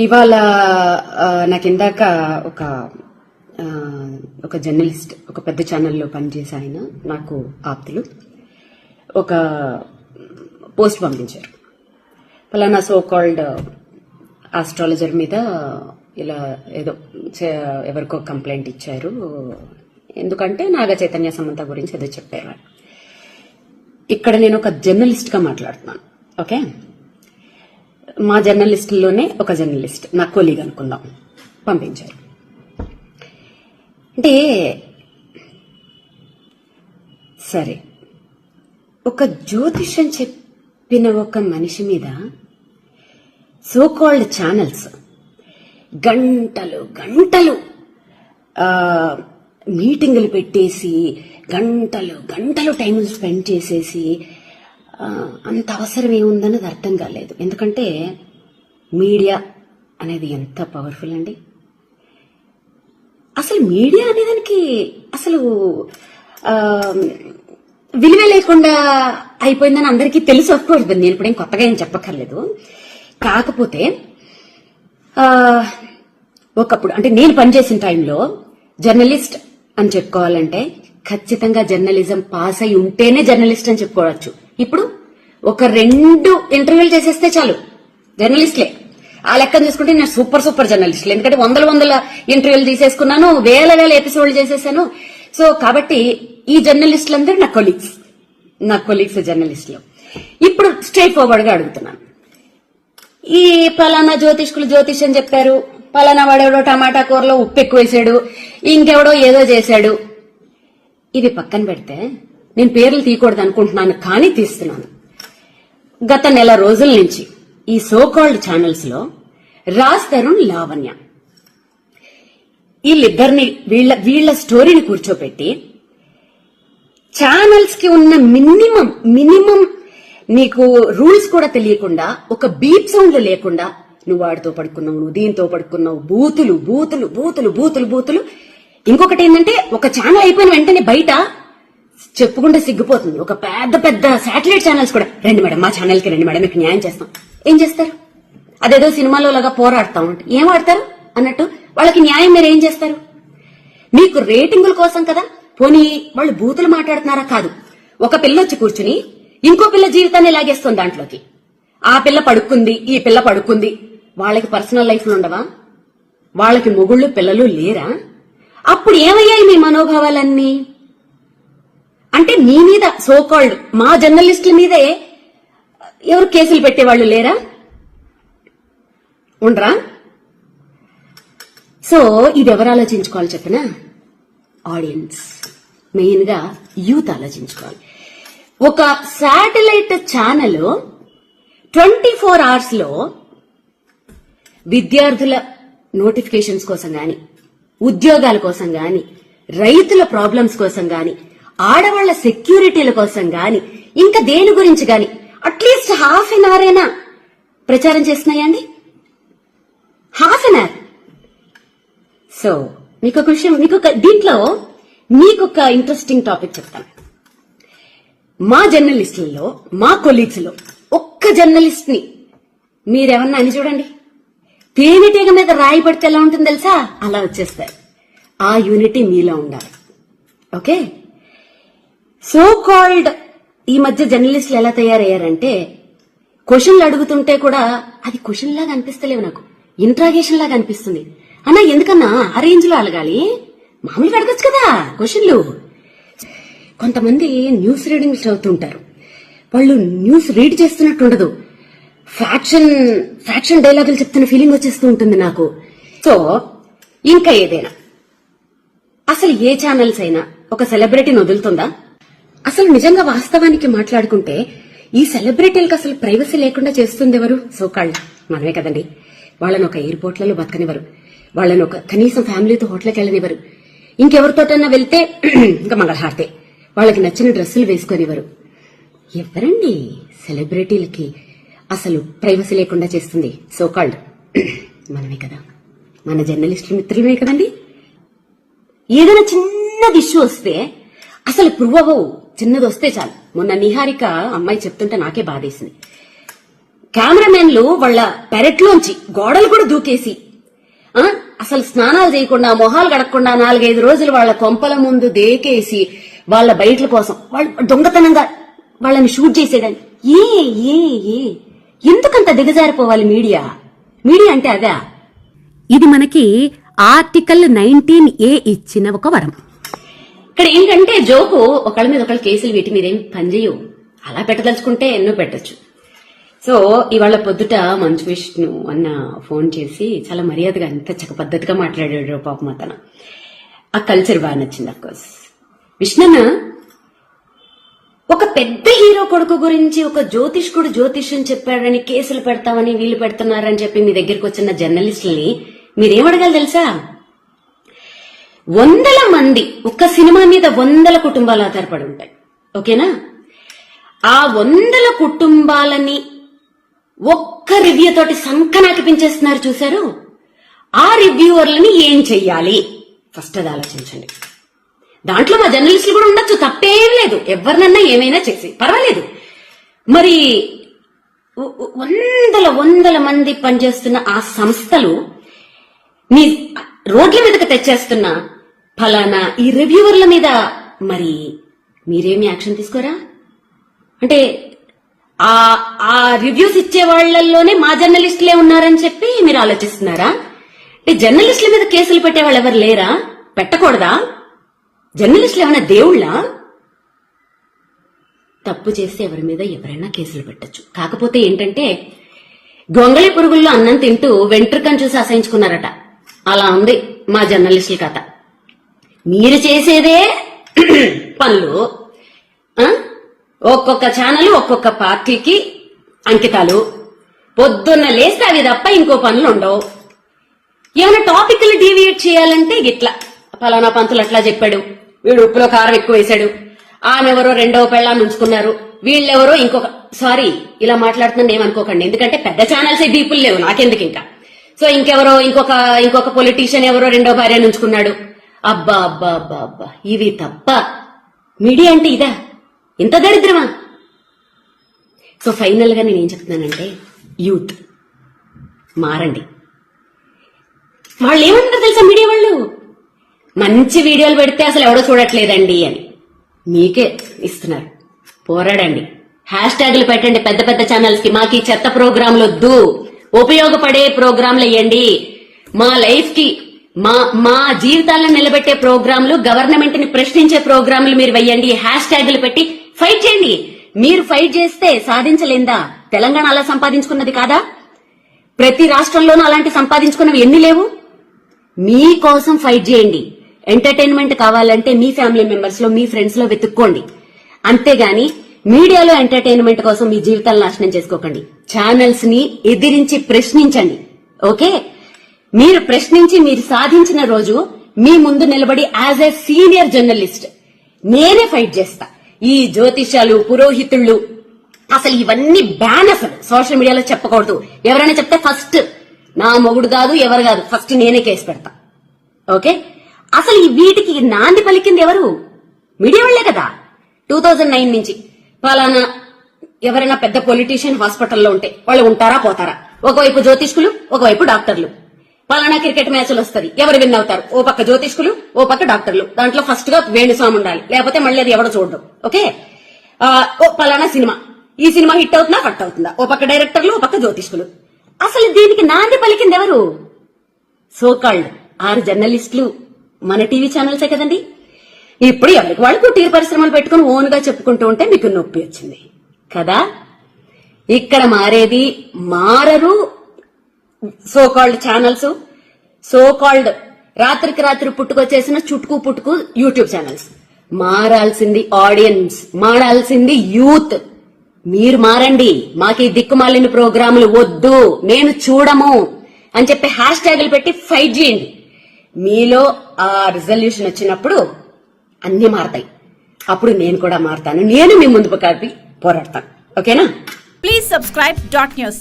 ఇవాళ నాకు ఇందాక ఒక ఒక జర్నలిస్ట్ ఒక పెద్ద ఛానల్లో పనిచేసే ఆయన నాకు ఆప్తులు. ఒక పోస్ట్ పంపించారు. ఫలానా సో కాల్డ్ ఆస్ట్రాలజర్ మీద ఇలా ఏదో ఎవరికో కంప్లైంట్ ఇచ్చారు. ఎందుకంటే నాగ చైతన్య సమంత గురించి ఏదో చెప్పారు. ఇక్కడ నేను ఒక జర్నలిస్ట్గా మాట్లాడుతున్నాను. ఓకే? మా జర్నలిస్టుల్లోనే ఒక జర్నలిస్ట్ నా కొలీగ్ అనుకుందాం. పంపించారు. అంటే సరే. ఒక జ్యోతిష్యం చెప్పిన ఒక మనిషి మీద సో కాల్డ్ ఛానల్స్ గంటలు గంటలు మీటింగులు పెట్టేసి గంటలు గంటలు టైం స్పెండ్ చేసేసి అంత అవసరం ఏముందన్నది అర్థం కాలేదు. ఎందుకంటే మీడియా అనేది ఎంత పవర్ఫుల్ అండి. అసలు మీడియా అనేదానికి అసలు విలువ లేకుండా అయిపోయిందని అందరికీ తెలుసు అఫ్కోర్స్ నేను ఇప్పుడేం కొత్తగా ఏం చెప్పక్కర్లేదు. కాకపోతే ఒకప్పుడు అంటే నేను పనిచేసిన టైంలో జర్నలిస్ట్ అని చెప్పుకోవాలంటే ఖచ్చితంగా జర్నలిజం పాస్ అయి ఉంటేనే జర్నలిస్ట్ అని చెప్పుకోవచ్చు. ఇప్పుడు ఒక రెండు ఇంటర్వ్యూలు చేసేస్తే చాలు. జర్నలిస్ట్లే. ఆ లెక్కను చూసుకుంటే నేను సూపర్ సూపర్ జర్నలిస్టులు. ఎందుకంటే వందల వందల ఇంటర్వ్యూలు తీసేసుకున్నాను వేల వేల ఎపిసోడ్లు చేసేసాను. సో కాబట్టి ఈ జర్నలిస్టులందరూ నా కొలీగ్స్ నా కొలీగ్స్ జర్నలిస్టులు. ఇప్పుడు స్ట్రైట్ ఫార్వర్డ్గా అడుగుతున్నాను. ఈ పలానా జ్యోతిష్కులు జ్యోతిష్యం చెప్పారు. పలానా వాడెవడో టమాటా కూరలో ఉప్పు ఎక్కువ వేసాడు. ఇంకెవడో ఏదో చేశాడు. ఇది పక్కన పెడితే నేను పేర్లు తీయకూడదు అనుకుంటున్నాను కానీ తీస్తున్నాను. గత నెల రోజుల నుంచి ఈ సోకాల్డ్ ఛానల్స్లో రాజ్ తరుణ్ లావణ్య. వీళ్ళిద్దరిని వీళ్ళ వీళ్ళ స్టోరీని కూర్చోపెట్టి ఛానల్స్కి ఉన్న మినిమం మినిమం నీకు రూల్స్ కూడా తెలియకుండా ఒక బీప్ సౌండ్ లేకుండా నువ్వు వాడితో పడుకున్నావు నువ్వు దీంతో పడుకున్నావు బూతులు బూతులు బూతులు బూతులు బూతులు. ఇంకొకటి ఏంటంటే ఒక ఛానల్ అయిపోయిన వెంటనే బయట చెప్పుకుంటే సిగ్గిపోతుంది. ఒక పెద్ద పెద్ద శాటిలైట్ ఛానల్స్ కూడా. రండి మేడం మా ఛానల్కి రండి మేడం మీకు న్యాయం చేస్తాం. ఏం చేస్తారు? అదేదో సినిమాలో లాగా పోరాడతాం ఏం ఆడతారు అన్నట్టు వాళ్ళకి న్యాయం మీరు ఏం చేస్తారు? మీకు రేటింగుల కోసం కదా? పోనీ వాళ్ళు బూతులు మాట్లాడుతున్నారా? కాదు. ఒక పిల్ల వచ్చి కూర్చుని ఇంకో పిల్ల జీవితాన్ని లాగేస్తుంది దాంట్లోకి. ఆ పిల్ల పడుకుంది ఈ పిల్ల పడుకుంది వాళ్ళకి పర్సనల్ లైఫ్లు ఉండవా? వాళ్ళకి మొగుళ్ళు పిల్లలు లేరా? అప్పుడు ఏమయ్యాయి మీ మనోభావాలన్నీ? అంటే నీ మీద సోకాల్డ్ మా జర్నలిస్టుల మీదే ఎవరు కేసులు పెట్టేవాళ్ళు లేరా? ఉండరా? సో ఇది ఎవరు ఆలోచించుకోవాలి చెప్పిన? ఆడియన్స్ మెయిన్గా యూత్ ఆలోచించుకోవాలి. ఒక శాటిలైట్ ఛానల్ ట్వంటీ ఫోర్ అవర్స్లో విద్యార్థుల నోటిఫికేషన్స్ కోసం గాని ఉద్యోగాల కోసం గాని రైతుల ప్రాబ్లమ్స్ కోసం గాని ఆడవాళ్ళ సెక్యూరిటీల కోసం గాని ఇంకా దేని గురించి గాని అట్లీస్ట్ హాఫ్ ఎన్ అవర్ అయినా ప్రచారం చేస్తున్నాయండి హాఫ్ అన్ అవర్. సో మీకు ఒక విషయం మీకు ఒక దీంట్లో మీకు ఒక ఇంట్రెస్టింగ్ టాపిక్ చెప్తాను. మా జర్నలిస్టులలో మా కొలీగ్స్లో ఒక్క జర్నలిస్ట్ని మీరేమన్నా అని చూడండి. తేనెటీగ మీద రాయి పడితే ఎలా ఉంటుంది తెలుసా? అలా వచ్చేస్తారు ఆ యూనిటీ మీలో ఉండాలి. ఓకే? సో కాల్డ్ ఈ మధ్య జర్నలిస్టులు ఎలా తయారయ్యారంటే క్వశ్చన్లు అడుగుతుంటే కూడా అది క్వశ్చన్ లాగా అనిపిస్తలేవు నాకు. ఇంట్రాగేషన్ లాగా అనిపిస్తుంది. అన్నా ఎందుకన్నా? ఆ రేంజ్లో అలగాలి? మామూలుగా అడగచ్చు కదా క్వశ్చన్లు. కొంతమంది న్యూస్ రీడింగ్ చదువుతుంటారు వాళ్ళు న్యూస్ రీడ్ చేస్తున్నట్టు ఉండదు. ఫ్యాక్షన్ ఫ్యాక్షన్ డైలాగులు చెప్తున్న ఫీలింగ్ వచ్చేస్తూ ఉంటుంది నాకు. సో ఇంకా ఏదైనా? అసలు ఏ ఛానల్స్ అయినా ఒక సెలబ్రిటీని వదులుతుందా? అసలు నిజంగా వాస్తవానికి మాట్లాడుకుంటే ఈ సెలబ్రిటీలకు అసలు ప్రైవసీ లేకుండా చేస్తుంది ఎవరు సోకాళ్ళు. మనమే కదండి. వాళ్ళని ఒక ఎయిర్పోర్ట్లలో బతకనివ్వరు. వాళ్ళని ఒక కనీసం ఫ్యామిలీతో హోటల్కి వెళ్ళనివ్వరు ఇంకెవరితోటన్నా వెళ్తే ఇంకా మంగళహారతే. వాళ్ళకి నచ్చిన డ్రెస్సులు వేసుకొనివ్వరు. ఎవరండి సెలబ్రిటీలకి అసలు ప్రైవసీ లేకుండా చేస్తుంది? సోకాల్డ్ మనమే కదా. మన జర్నలిస్టుల మిత్రులమే కదండి. ఏదైనా చిన్నది ఇష్యూ వస్తే అసలు ప్రూవ్ అవ్వవు. చిన్నది వస్తే చాలు. మొన్న నిహారిక అమ్మాయి చెప్తుంటే నాకే బాధేసింది. కెమెరామెన్లు వాళ్ళ పెరట్లోంచి గోడలు కూడా దూకేసి ఆ, అసలు స్నానాలు చేయకుండా మొహాలు గడకుండా నాలుగైదు రోజులు వాళ్ళ కొంపల ముందు దేకేసి వాళ్ళ బయటల కోసం వాళ్ళు దొంగతనంగా వాళ్ళని షూట్ చేసేదాన్ని. ఏ ఏ ఏ. ఎందుకంత దిగజారిపోవాలి మీడియా? మీడియా అంటే అదా. ఇది మనకి ఆర్టికల్ నైన్టీన్ ఏ ఇచ్చిన ఒక వరం. ఇక్కడ ఏంటంటే జోకు ఒకళ్ళ మీద ఒకళ్ళ కేసులు వీటి మీద ఏం పనిచేయవు అలా పెట్టదలుచుకుంటే ఎన్నో పెట్టచ్చు. సో ఇవాళ పొద్దుట మంచు విష్ణు అన్న ఫోన్ చేసి చాలా మర్యాదగా అంత చక్క పద్ధతిగా మాట్లాడాడు పాపం అతను. ఆ కల్చర్ బాగా నచ్చింది అఫ్కోర్స్ విష్ణన్న ఒక పెద్ద హీరో కొడుకు గురించి ఒక జ్యోతిష్కుడు జ్యోతిష్యం చెప్పాడని కేసులు పెడతామని వీళ్ళు పెడుతున్నారని చెప్పి మీ దగ్గరికి వచ్చిన జర్నలిస్టుల్ని మీరేం అడగాలి తెలుసా? వందల మంది ఒక్క సినిమా మీద వందల కుటుంబాలు ఆధారపడి ఉంటాయి. ఓకేనా? ఆ వందల కుటుంబాలని ఒక్క రివ్యూ తోటి సంకనాకిపించేస్తున్నారు చూశారు? ఆ రివ్యూవర్లని ఏం చెయ్యాలి? ఫస్ట్ అది ఆలోచించండి. దాంట్లో మా జర్నలిస్టులు కూడా ఉండొచ్చు తప్పేం లేదు. ఎవరినన్నా ఏమైనా చేసి పర్వాలేదు. మరి వందల వందల మంది పనిచేస్తున్న ఆ సంస్థలు మీ రోడ్ల మీదకి తెచ్చేస్తున్న ఫలానా ఈ రివ్యూవర్ల మీద మరి మీరేమి యాక్షన్ తీసుకోరా? అంటే ఆ ఆ రివ్యూస్ ఇచ్చే వాళ్ళల్లోనే మా జర్నలిస్టులే ఉన్నారని చెప్పి మీరు ఆలోచిస్తున్నారా? అంటే జర్నలిస్టుల మీద కేసులు పెట్టే వాళ్ళు ఎవరు లేరా? పెట్టకూడదా? జర్నలిస్టులు ఏమైనా దేవుళ్ళా? తప్పు చేస్తే ఎవరి మీద ఎవరైనా కేసులు పెట్టొచ్చు. కాకపోతే ఏంటంటే గొంగళి పురుగుల్లో అన్నం తింటూ వెంట్రుకను చూసి అసహించుకున్నారట. అలా ఉంది మా జర్నలిస్టుల కథ. మీరు చేసేదే పనులు? ఒక్కొక్క ఛానల్ ఒక్కొక్క పార్టీకి అంకితాలు. పొద్దున్న లేస్తే అవి తప్ప ఇంకో పనులు ఉండవు. ఏమైనా టాపిక్లు డీవియేట్ చేయాలంటే గిట్లా. ఫలానా పంతులు అట్లా చెప్పాడు. వీడు ఉప్పులో కారం ఎక్కువ వేశాడు. ఆమె ఎవరో రెండవ పెళ్ళాన్ని ఉంచుకున్నారు. వీళ్ళెవరో ఇంకొక సారీ ఇలా మాట్లాడుతున్నాను ఏమనుకోకండి. ఎందుకంటే పెద్ద ఛానల్స్ డీపుల్ లేవు. నాకెందుకు ఇంకా సో ఇంకెవరో ఇంకొక ఇంకొక పొలిటీషియన్ ఎవరో రెండో భార్యను ఉంచుకున్నాడు. అబ్బా అబ్బా అబ్బా అబ్బా. ఇవి తప్ప మీడియా అంటే ఇదా? ఇంత దరిద్రమా? సో ఫైనల్గా నేను ఏం చెప్తున్నానంటే యూత్ మారండి. వాళ్ళు ఏమంటారు తెలుసా మీడియా వాళ్ళు? మంచి వీడియోలు పెడితే అసలు ఎవడో చూడట్లేదండి అని. మీకే ఇస్తున్నారు. పోరాడండి. హ్యాష్ ట్యాగ్లు పెట్టండి పెద్ద పెద్ద ఛానల్స్కి. మాకు ఈ చెత్త ప్రోగ్రాంలు వద్దు ఉపయోగపడే ప్రోగ్రాంలు వేయండి మా లైఫ్కి మా మా జీవితాలను నిలబెట్టే ప్రోగ్రాంలు గవర్నమెంట్ని ప్రశ్నించే ప్రోగ్రాంలు మీరు వెయ్యండి. హ్యాష్ ట్యాగులు పెట్టి ఫైట్ చేయండి. మీరు ఫైట్ చేస్తే సాధించలేందా? తెలంగాణ అలా సంపాదించుకున్నది కాదా? ప్రతి రాష్ట్రంలోనూ అలాంటి సంపాదించుకున్నవి ఎన్ని లేవు? మీ కోసం ఫైట్ చేయండి. ఎంటర్టైన్మెంట్ కావాలంటే మీ ఫ్యామిలీ మెంబర్స్లో మీ ఫ్రెండ్స్లో వెతుక్కోండి. అంతేగాని మీడియాలో ఎంటర్టైన్మెంట్ కోసం మీ జీవితాలు నాశనం చేసుకోకండి. ఛానల్స్ని ఎదిరించి ప్రశ్నించండి. ఓకే మీరు ప్రశ్నించి మీరు సాధించిన రోజు మీ ముందు నిలబడి యాజ్ ఎ సీనియర్ జర్నలిస్ట్ నేనే ఫైట్ చేస్తా. ఈ జ్యోతిష్యాలు పురోహితుళ్ళు అసలు ఇవన్నీ బ్యాన్ అసలు. సోషల్ మీడియాలో చెప్పకూడదు. ఎవరైనా చెప్తే ఫస్ట్ నా మొగుడు కాదు ఎవరు కాదు. ఫస్ట్ నేనే కేసు పెడతా. ఓకే? అసలు ఈ వీటికి నాంది పలికింది ఎవరు? మీడియా వాళ్ళే కదా. టూ థౌజండ్ నైన్ నుంచి పలానా ఎవరైనా పెద్ద పొలిటీషియన్ హాస్పిటల్లో ఉంటే వాళ్ళు ఉంటారా పోతారా? ఒకవైపు జ్యోతిష్కులు ఒకవైపు డాక్టర్లు పలానా క్రికెట్ మ్యాచ్లు వస్తుంది. ఎవరు విన్ అవుతారు? ఓ పక్క జ్యోతిష్కులు ఓ పక్క డాక్టర్లు. దాంట్లో ఫస్ట్గా వేణుస్వామి ఉండాలి. లేకపోతే మళ్ళీ అది ఎవడో చూడడం. ఓకే? ఓ పలానా సినిమా. ఈ సినిమా హిట్ అవుతుందా? కట్ అవుతుందా? ఓ పక్క డైరెక్టర్లు ఓ పక్క జ్యోతిష్కులు. అసలు దీనికి నాంది పలికింది ఎవరు? సోకాల్డ్ ఆరు జర్నలిస్టులు. మన టీవీ ఛానల్సే కదండి. ఇప్పుడు ఎవరికి వాళ్ళు కుటీర పరిశ్రమలు పెట్టుకుని ఓన్గా చెప్పుకుంటూ ఉంటే మీకు నొప్పి వచ్చింది. కదా? ఇక్కడ మారేది మారరు so called channels so called రాత్రికి రాత్రి పుట్టుకొచ్చేసిన చుట్టుకు పుట్టుకు యూట్యూబ్ ఛానల్స్ మారాల్సింది ఆడియన్స్ మారాల్సింది యూత్ మీరు మారండి మాకు ఈ దిక్కుమాలిన ప్రోగ్రాములు వద్దు నేను చూడము అని చెప్పి హ్యాష్ ట్యాగులు పెట్టి ఫైట్ చేయండి. మీలో ఆ రిజల్యూషన్ వచ్చినప్పుడు అన్ని మారతాయి. అప్పుడు నేను కూడా మారతాను. నేను మీ ముందు కలిపి పోరాడతాను. ఓకేనా? Please subscribe dot news